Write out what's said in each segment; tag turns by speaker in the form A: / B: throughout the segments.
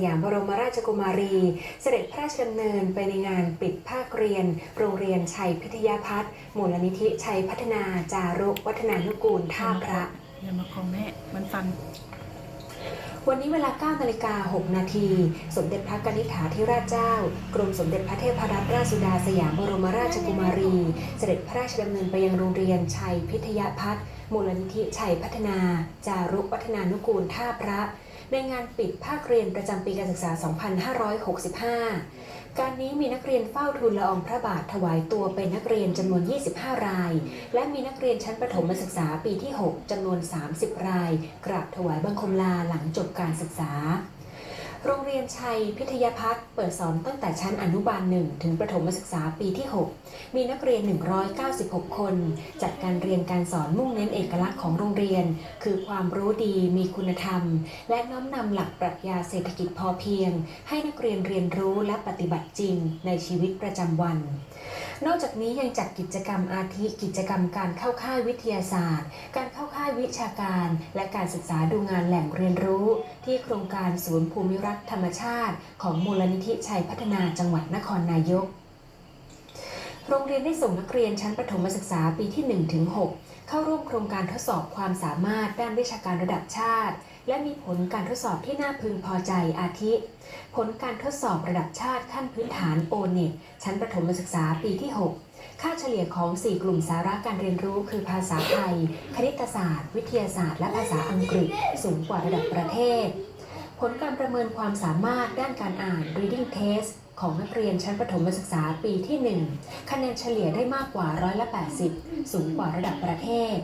A: สยามบรมราชกุมารี เสด็จพระราชดำเนินไปในงานปิดภาคเรียน โรงเรียนชัยพิทยาพัฒน์มูลนิธิชัยพัฒนาจารุวัฒนานุกูลท่าพระ
B: อย่ามาคอมแม่มันฟัน
A: วันนี้เวลา9นาฬิกา6นาที สมเด็จพระกนิษฐาธิราชเจ้า กรมสมเด็จพระเทพรัตนราชสุดาสยามบรมราชกุมารี เสด็จพระราชดำเนินไปยังโรงเรียนชัยพิทยาพัฒน์มูลนิธิชัยพัฒนา จารุวัฒนานุกูลท่าพระ ในงานปิดภาคเรียนประจำปีการศึกษา 2565 การนี้มีนักเรียนเฝ้าทูลละอองพระบาทถวายตัวเป็นนักเรียนจำนวน 25 ราย และมีนักเรียนชั้นประถมศึกษาปีที่ 6จำนวน 30 ราย กราบถวายบังคมลาหลังจบการศึกษา โรงเรียนชัยพิทยาพัฒน์เปิดสอนตั้งแต่ชั้นอนุบาลหนึ่งถึงประถมศึกษาปีที่ 6 มีนักเรียน 196 คน จัดการเรียนการสอนมุ่งเน้นเอกลักษณ์ของโรงเรียน คือความรู้ดีมีคุณธรรม และน้อมนำหลักปรัชญาเศรษฐกิจพอเพียง ให้นักเรียนเรียนรู้และปฏิบัติจริงในชีวิตประจำวัน นอกจากนี้ยังจัดกิจกรรมอาทิกิจกรรมการเข้าค่ายวิทยาศาสตร์ การเข้าค่ายวิชาการ และการศึกษาดูงานแหล่งเรียนรู้ ที่โครงการศูนย์ภูมิรักธรรมชาติ ของมูลนิธิชัยพัฒนาจังหวัดนครนายก โรงเรียนได้ส่งนักเรียนชั้นประถมศึกษาปีที่1ถึง6เข้าร่วมโครงการทดสอบความสามารถด้านวิชาการระดับชาติ และมีผลการทดสอบที่น่าพึงพอใจอาทิ ผลการทดสอบระดับชาติขั้นพื้นฐานโอเน็ตชั้นประถมศึกษาปีที่ 6 ค่าเฉลี่ยของ 4 กลุ่มสาระการเรียนรู้คือภาษาไทย คณิตศาสตร์ วิทยาศาสตร์ และภาษาอังกฤษ สูงกว่าระดับประเทศ ผลการประเมินความสามารถด้านการอ่าน reading test ของนักเรียนชั้นประถมศึกษาปีที่ 1 คะแนนเฉลี่ยได้มากกว่าร้อยละ 80 สูงกว่าระดับประเทศ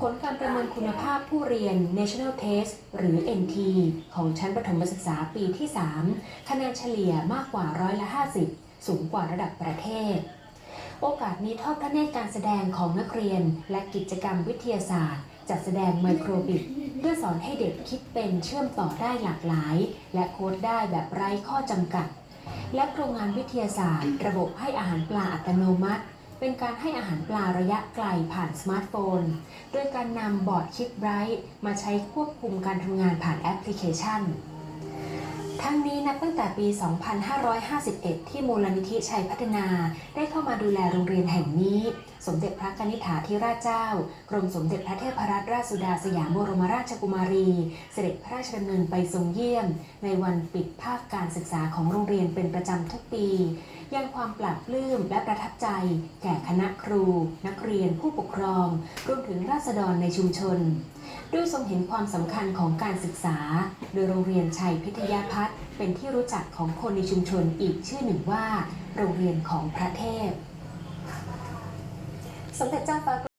A: ผลการประเมินคุณภาพผู้เรียน National Test หรือ NT ของชั้นประถมศึกษาปีที่ 3 คะแนนเฉลี่ยมากกว่าร้อยละ 50 สูงกว่าระดับประเทศ โอกาสนี้ทอดพระเนตรการแสดงของนักเรียน และกิจกรรมวิทยาศาสตร์ จัดแสดงไมโครบิตเพื่อสอนให้เด็กคิดเป็นเชื่อมต่อได้หลากหลาย และโค้ดได้แบบไร้ข้อจำกัด และโครงงานวิทยาศาสตร์ ระบบให้อาหารปลาอัตโนมัติ เป็นการให้อาหารปลาระยะไกลผ่านสมาร์ทโฟน โดยการนำบอร์ดคิดไบรท์มาใช้ควบคุมการทำงานผ่านแอปพลิเคชัน ทั้งนี้นับตั้งแต่ปี 2551 ที่มูลนิธิชัยพัฒนาได้เข้ามาดูแลโรงเรียนแห่งนี้ สมเด็จพระกนิษฐาธิราชเจ้า กรมสมเด็จพระเทพรัตนราชสุดาสยามบรมราชกุมารี เสด็จพระราชดำเนินไปทรงเยี่ยม ในวันปิดภาคการศึกษาของโรงเรียนเป็นประจำทุกปี ยังความปราบปลื้มและประทับใจ แก่คณะครู นักเรียนผู้ปกครอง รวมถึงราษฎรในชุมชน ด้วยทรงเห็นความสำคัญของการศึกษา โดยโรงเรียนชัยพิทยาพัฒน์เป็นที่รู้จักของคนในชุมชนอีกชื่อหนึ่งว่า โรงเรียนของพระเทพ สมเด็จเจ้าฟ้า